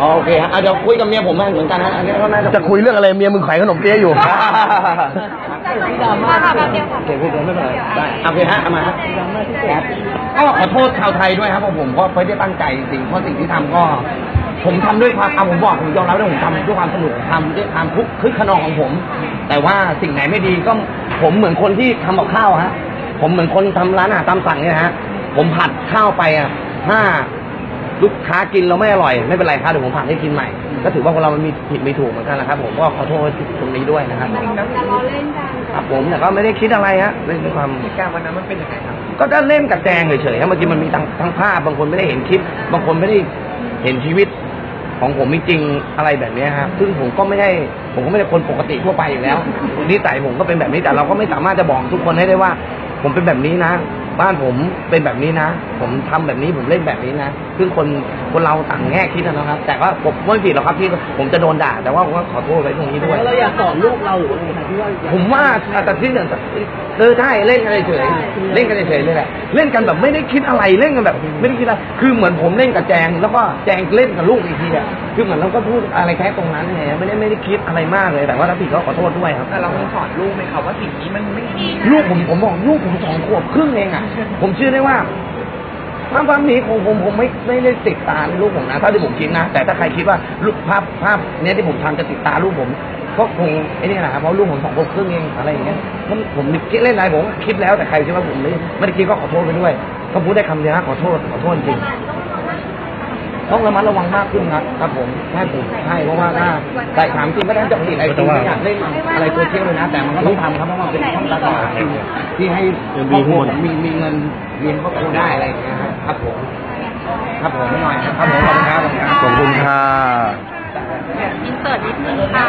อ๋อโอเคฮะอะเดี๋ยวคุยกับเมียผมเหมือนกันฮะอันนี้ก็น่าจะจะคุยเรื่องอะไรเมียมึงขายขนมเปี๊ยะอยู่มาค่ะแป๊บเดียวค่ะโอเคพูดเดี๋ยวไม่เป็นไรได้โอเคฮะเอามาฮะครับก็ขอโทษชาวไทยด้วยครับเพราะผมก็ไม่ได้ตั้งใจจริงๆเพราะสิ่งที่ทำก็ ผมทำด้วยความเอาผมบอกผมยอมรับว่าผมทำด้วยความสนุกทำด้วยความคึกคึกขนองของผม แต่ว่าสิ่งไหนไม่ดีก็ผมเหมือนคนที่ทำกับข้าวฮะ ผมเหมือนคนทำร้านอาหารตามสั่งเนี่ยนะฮะผมผัดข้าวไปอะถ้า ลูกค้ากินแล้วไม่อร่อย ไม่เป็นไรครับเดี๋ยวผมผัดให้กินใหม่ ก็ถือว่าคนเรามันมีผิดมีถูกเหมือนกันนะครับผมก็ขอโทษตรงนี้ด้วยนะครับแต่เราเล่นกันครับผมแต่ก็ไม่ได้คิดอะไรฮะเล่นด้วยความเหตุการณ์วันนั้นมันเป็นยังไงครับ ก็จะเล่นกับแจงเฉยๆครับบางทีมันมีทั้งทั้งภาพบางคนไม่ได้เห็นคลิป บางคนไม่ได้เห็นชีวิตของผมจริงๆอะไรแบบเนี้ยครับซึ่งผมก็ไม่ได้ผมก็ไม่ได้คนปกติทั่วไปอยู่แล้วนิสัยผมก็เป็นแบบนี้แต่เราก็ไม่สามารถจะบอกทุกคนให้ได้ว่า ผมเป็นแบบนี้นะ บ้านผมเป็นแบบนี้นะ ผมทำแบบนี้ผมเล่นแบบนี้นะ ซึ่งคนคนเราต่างแง่คิดนะนะครับ แต่ว่าผมไม่ผิดหรอกครับที่ผมจะโดนด่า แต่ว่าผมก็ขอโทษไว้ตรงนี้ด้วย เราอยากสอนลูกเราหรือว่าไงครับที่ว่าผมว่าแต่ที่อย่างเออใช่เล่นกันเฉยๆเล่นกันเฉยๆเลยแหละเล่นกันแบบไม่ได้คิดอะไรเล่นกันแบบ ไม่ได้คิดอะไรคือเหมือนผมเล่นกับแจง แล้วก็แจงเล่นกับลูกอีกทีอะคือเหมือนเราก็พูดอะไรแค่ตรงนั้นไงไม่ได้ไม่ได้คิดอะไรมากเลยแต่ว่าถ้าผิดก็ขอโทษด้วยครับแต่เรามีสอนลูกไหมครับว่าสิ่งนี้มันไม่ดีลูกผมผมบอกลูกผมสองขวบครึ่งเองอะผมเชื่อได้ว่า ภาพภาพนี้ผมผมผมไม่ไม่ได้ติดตาลูกผมนะถ้าที่ผมคิดนะ แต่ถ้าใครคิดว่าลูกภาพภาพเนี้ยที่ผมทำจะติดตาลูกผมก็คงไอ้นี่แหละครับเพราะลูกผมสองขวบครึ่งเองอะไรอย่างเงี้ยผมผมคิดเล่นอะไรผมก็คิดแล้วแต่ใครคิดว่าผมไม่ไม่ได้คิดก็ขอโทษไปด้วยก็พูดได้คำเดียวนะขอโทษขอโทษจริง ต้องระมัดระวังมากขึ้นครับครับผมใช่ผมใช่เพราะว่าถ้าแต่ถามจริงก็ได้จะผิดอะไรจริงไม่อยากเล่นอะไรโซเชียลเลยนะ แต่มันก็ต้องทำครับเพราะมันเป็นช่องทางตลาดที่ให้ครอบครัวผมมีมีเงินเลี้ยงครอบครัวได้อะไรอย่างเงี้ยครับครับผมครับผมไม่หน่อยครับผมขอบคุณครับขอบคุณครับขอบคุณค่ะอินเสิร์ตนิดนึงค่ะ